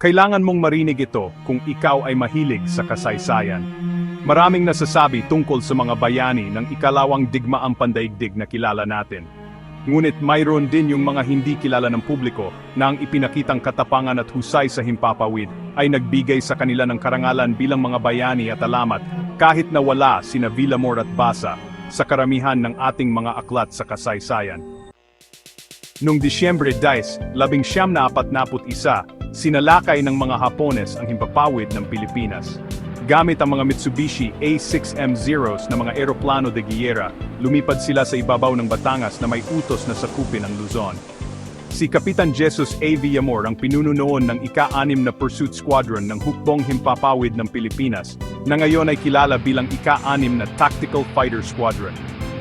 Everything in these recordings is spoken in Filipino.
Kailangan mong marinig ito kung ikaw ay mahilig sa kasaysayan. Maraming nasasabi tungkol sa mga bayani ng ikalawang digmaang pandaigdig na kilala natin. Ngunit mayroon din yung mga hindi kilala ng publiko na ang ipinakitang katapangan at husay sa himpapawid ay nagbigay sa kanila ng karangalan bilang mga bayani at alamat kahit na wala sina Villamor at Basa sa karamihan ng ating mga aklat sa kasaysayan. Noong Disyembre 10, 1941, sinalakay ng mga Hapones ang himpapawid ng Pilipinas. Gamit ang mga Mitsubishi A6M0s na mga eroplano de Guerra, lumipad sila sa ibabaw ng Batangas na may utos na sakupin ang Luzon. Si Kapitan Jesus A. Villamor ang pinuno noon ng ika-anim na Pursuit Squadron ng Hukbong Himpapawid ng Pilipinas, na ngayon ay kilala bilang ika-anim na Tactical Fighter Squadron.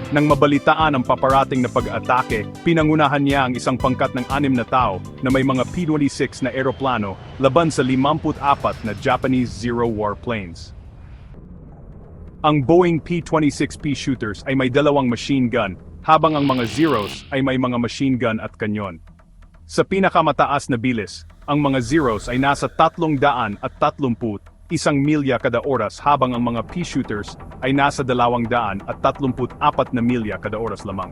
Nang mabalitaan ang paparating na pag-atake, pinangunahan niya ang isang pangkat ng anim na tao na may mga P-26 na eroplano laban sa 54 na Japanese Zero Warplanes. Ang Boeing P-26P shooters ay may dalawang machine gun, habang ang mga Zeros ay may mga machine gun at kanyon. Sa pinakamataas na bilis, ang mga Zeros ay nasa 300 at 30 isang milya kada oras habang ang mga P-shooters ay nasa 200 at 34 na milya kada oras lamang.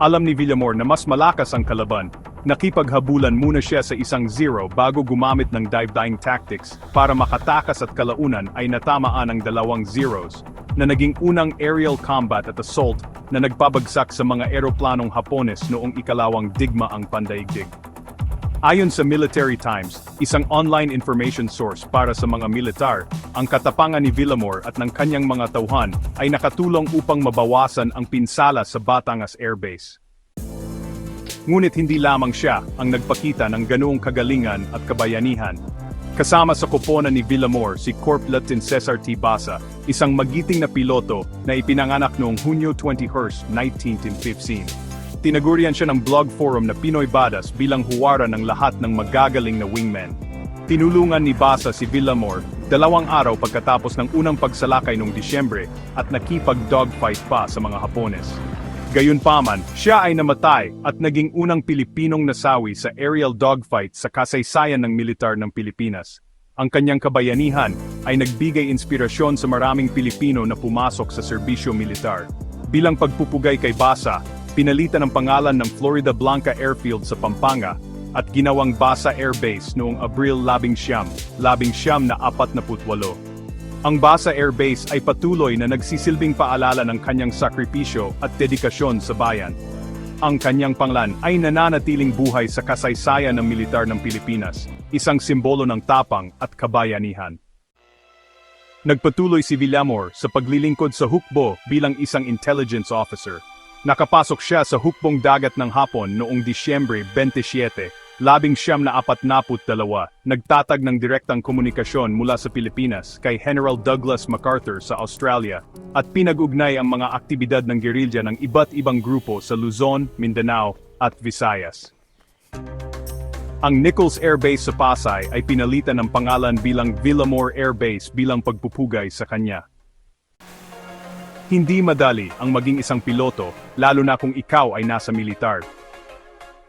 Alam ni Villamor na mas malakas ang kalaban, nakipaghabulan muna siya sa isang zero bago gumamit ng dive-dying tactics para makatakas at kalaunan ay natamaan ang dalawang zeros, na naging unang aerial combat at assault na nagpabagsak sa mga eroplanong Hapones noong ikalawang digma ang pandaigdig. Ayon sa Military Times, isang online information source para sa mga militar, ang katapangan ni Villamor at ng kanyang mga tauhan ay nakatulong upang mabawasan ang pinsala sa Batangas Air Base. Ngunit hindi lamang siya ang nagpakita ng ganoong kagalingan at kabayanihan. Kasama sa koponan ni Villamor si Corp Lieutenant Cesar T. Basa, isang magiting na piloto na ipinanganak noong Hunyo 20, 1915. Tinagurian siya ng blog forum na Pinoy Badas bilang huwara ng lahat ng magagaling na wingmen. Tinulungan ni Basa si Villamor dalawang araw pagkatapos ng unang pagsalakay noong Disyembre at nakipag-dogfight pa sa mga Hapones. Gayunpaman, siya ay namatay at naging unang Pilipinong nasawi sa aerial dogfight sa kasaysayan ng militar ng Pilipinas. Ang kanyang kabayanihan ay nagbigay inspirasyon sa maraming Pilipino na pumasok sa serbisyo militar. Bilang pagpupugay kay Basa, pinalitan ang pangalan ng Florida Blanca Airfield sa Pampanga at ginawang Basa Air Base noong Abril 11, 11 na 48. Ang Basa Air Base ay patuloy na nagsisilbing paalala ng kanyang sakripisyo at dedikasyon sa bayan. Ang kanyang panglan ay nananatiling buhay sa kasaysayan ng militar ng Pilipinas, isang simbolo ng tapang at kabayanihan. Nagpatuloy si Villamor sa paglilingkod sa hukbo bilang isang intelligence officer. Nakapasok siya sa hukbong dagat ng Hapon noong Disyembre 27, labing siyam na apat naput dalawa, nagtatag ng direktang komunikasyon mula sa Pilipinas kay General Douglas MacArthur sa Australia, at pinag-ugnay ang mga aktibidad ng gerilya ng iba't ibang grupo sa Luzon, Mindanao, at Visayas. Ang Nichols Air Base sa Pasay ay pinalitan ng pangalan bilang Villamor Air Base bilang pagpupugay sa kanya. Hindi madali ang maging isang piloto, lalo na kung ikaw ay nasa militar.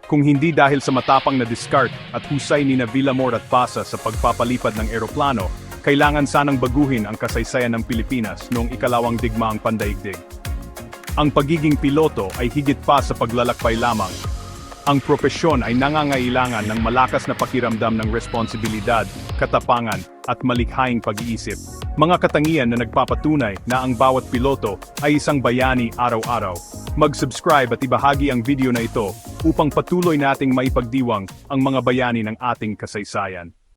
Kung hindi dahil sa matapang na discard at husay ni na Villamor at Pasa sa pagpapalipad ng eroplano, kailangan sanang baguhin ang kasaysayan ng Pilipinas noong ikalawang digmaang pandaigdig. Ang pagiging piloto ay higit pa sa paglalakbay lamang. Ang propesyon ay nangangailangan ng malakas na pakiramdam ng responsibilidad, katapangan, at malikhaing pag-iisip. Mga katangian na nagpapatunay na ang bawat piloto ay isang bayani araw-araw. Mag-subscribe at ibahagi ang video na ito upang patuloy nating maipagdiwang ang mga bayani ng ating kasaysayan.